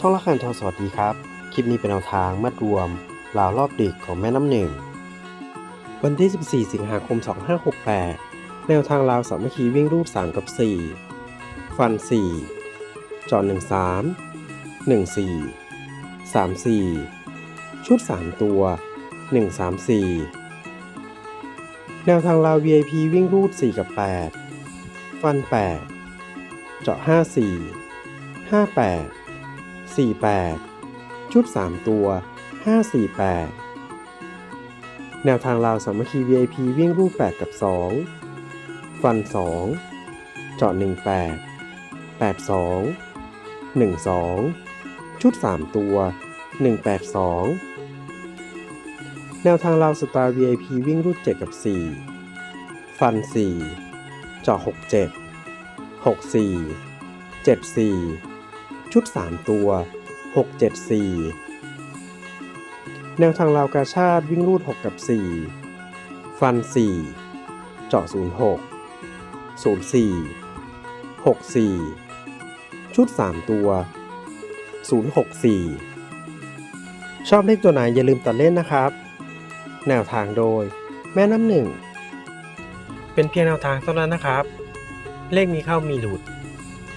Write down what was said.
ช่องละคันทองสวัสดีครับ คลิปนี้เป็นแนวทางมัดรวมราวรอบดึกของแม่น้ำหนึ่ง วันที่ 14 สิงหาคม 2568 แนวทางราวสามัคคีวิ่งรูด3กับ 4 ฟัน 4 จอด 13 14 34 ชุด 3 ตัว 134 แนวทางราว VIP วิ่งรูด 4 กับ 8 ฟัน 8 เจาะ 54 58 48 ชุด 3 ตัว 548 แนวทางราวสามัคคี VIP วิ่งรูป 8 กับ 2 ฟัน 2 เจาะ 18 82 12 ชุด 3 ตัว 182 แนวทางราวสตาร์ VIP วิ่งรูด7กับ 4 ฟัน 4 เจาะ 67 64 74 ชุด 3 ตัว 674 แนวทางราวกาชาติวิ่งรูด 6 กับ 4 ฟัน 4 เจาะ 06 04 64 ชุด 3 ตัว 064 ชอบเลขตัวไหนอย่าลืมตัดเล่นนะครับ แนวทางโดย แม่น้ำหนึ่ง เป็นเพียงแนวทางเท่านั้นนะครับ เลขมีเข้ามีหลุด